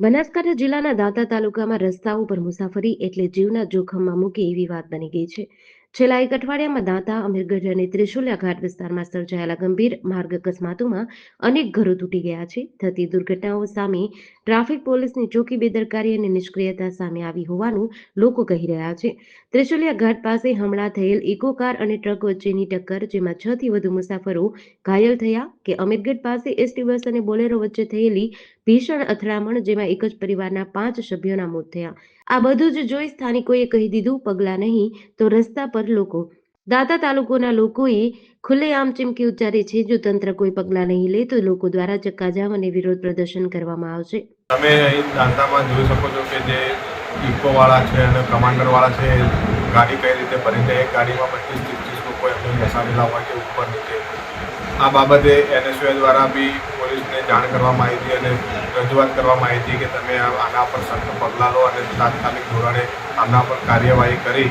બનાસકાંઠા જિલ્લાના દાંતા તાલુકામાં રસ્તા ઉપર મુસાફરી એટલે જીવના જોખમમાં મૂકે એવી વાત બની ગઈ છે. છેલ્લા એક અઠવાડિયામાં દાંતા અમીરગઢ અને ત્રિશુલિયા ઘાટ વિસ્તારમાં સર્જાયેલા ગંભીર માર્ગ અકસ્માતોમાં અનેક ઘરો તૂટી ગયા છે. થતી દુર્ઘટનાઓ સામે ટ્રાફિક પોલીસની ચોકી બેદરકારી અને નિષ્ક્રિયતા સામે આવી હોવાનું લોકો કહી રહ્યા છે. ત્રિશુલિયા ઘાટ પાસે હમણાં થયેલ ઇકો કાર અને ટ્રક વચ્ચેની ટક્કર, જેમાં છ થી વધુ મુસાફરો ઘાયલ થયા કે અમીરગઢ પાસે એસટી બસ અને બોલેરો વચ્ચે થયેલી ભીષણ અથડામણ, જેમાં એક જ પરિવારના પાંચ સભ્યોના મોત થયા. આ બધું જ જોઈ સ્થાનિકોએ કહી દીધું, પગલાં નહીં. તો રસ્તા પર લોકો દાતા તાલુકોના લોકોએ ખુલ્લેઆમ ચીમકી ઉચ્ચારી છે, જો તંત્ર કોઈ પગલાં નહીં લે, તો લોકો દ્વારા ચક્કાજામ અને વિરોધ પ્રદર્શન કરવામાં આવશે. તમે અહીં દાંતામાં જોઈ શકો છો કે જે ઇકોવાળા છે અને કમાન્ડરવાળા છે, ગાડી કઈ રીતે ભરી દે, એક ગાડીમાં પચીસ, ત્રીસ લોકો એમને બેસાડેલા હોય છે ઉપર નીચે. આ બાબતે એનએસયુએ દ્વારા બી પોલીસને જાણ કરવામાં આવી હતી અને રજૂઆત કરવામાં આવી હતી કે તમે આના પર સખ્ત પગલાં લો અને તાત્કાલિક ધોરણે આના પર કાર્યવાહી કરી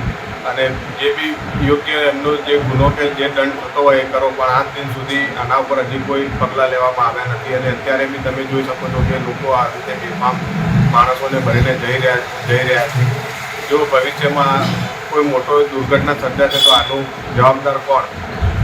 અને જે બી યોગ્ય એમનો જે ગુનો કે જે દંડ થતો હોય એ કરો, પણ આજ દિન સુધી આના ઉપર હજી કોઈ પગલાં લેવામાં આવ્યા નથી અને અત્યારે બી તમે જોઈ શકો છો કે લોકો આ રીતે બેફામ માણસોને ભરીને જઈ રહ્યા જઈ રહ્યા છે. જો ભવિષ્યમાં કોઈ મોટો દુર્ઘટના સર્જાશે તો આનું જવાબદાર કોણ?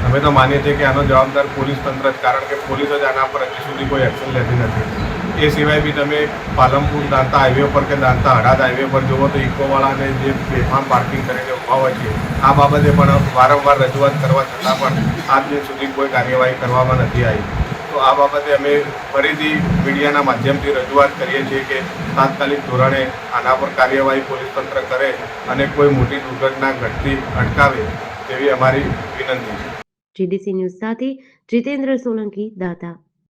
અમે તો માનીએ છીએ કે આનો જવાબદાર પોલીસ તંત્ર જ, કારણ કે પોલીસ જ આના પર હજી સુધી કોઈ એક્શન લેતી નથી. એ સિવાય બી તમે પાલનપુર દાંતા હાઈવે પર કે દાંતા હડાદ હાઈવે પર જુઓ તો ઇકોવાળાને જે બેફામ પાર્કિંગ કરીને ઊભા હોય છે, આ બાબતે પણ વારંવાર રજૂઆત કરવા છતાં પણ આજ સુધી કોઈ કાર્યવાહી કરવામાં નથી આવી. તો આ બાબતે અમે ફરીથી મીડિયાના માધ્યમથી રજૂઆત કરીએ છીએ કે તાત્કાલિક ધોરણે આના પર કાર્યવાહી પોલીસ તંત્ર કરે અને કોઈ મોટી દુર્ઘટના ઘટતી અટકાવે તેવી અમારી વિનંતી છે. જીડીસી ન્યૂઝ સાથે જીતેન્દ્ર સોલંકી, દાતા.